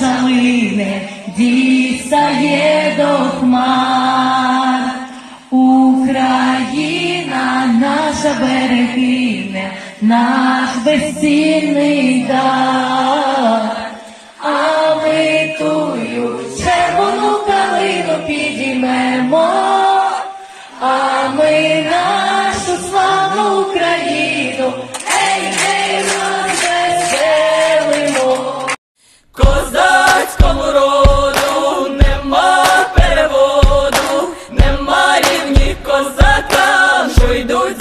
наша мине дістає хмар, Україна наша берегине, наш безцінний дар, а ми тую червону калину підіймемо, а ми на. corredor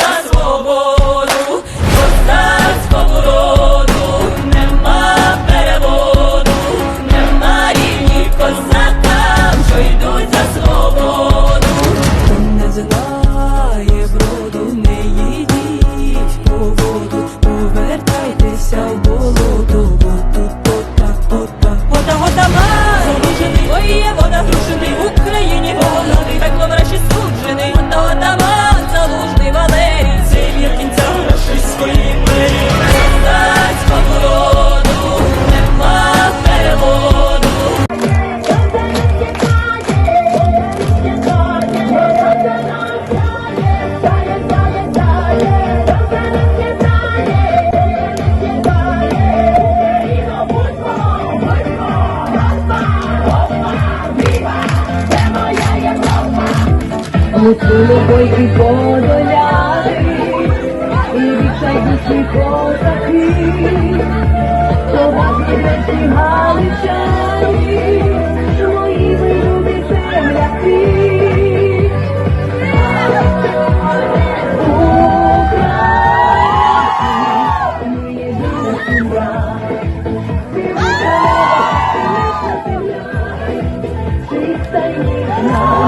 Мусили бойки подоляти, і відчайдушні козаки, Поважні речі галичані, мої ви люди земляки. Yeah.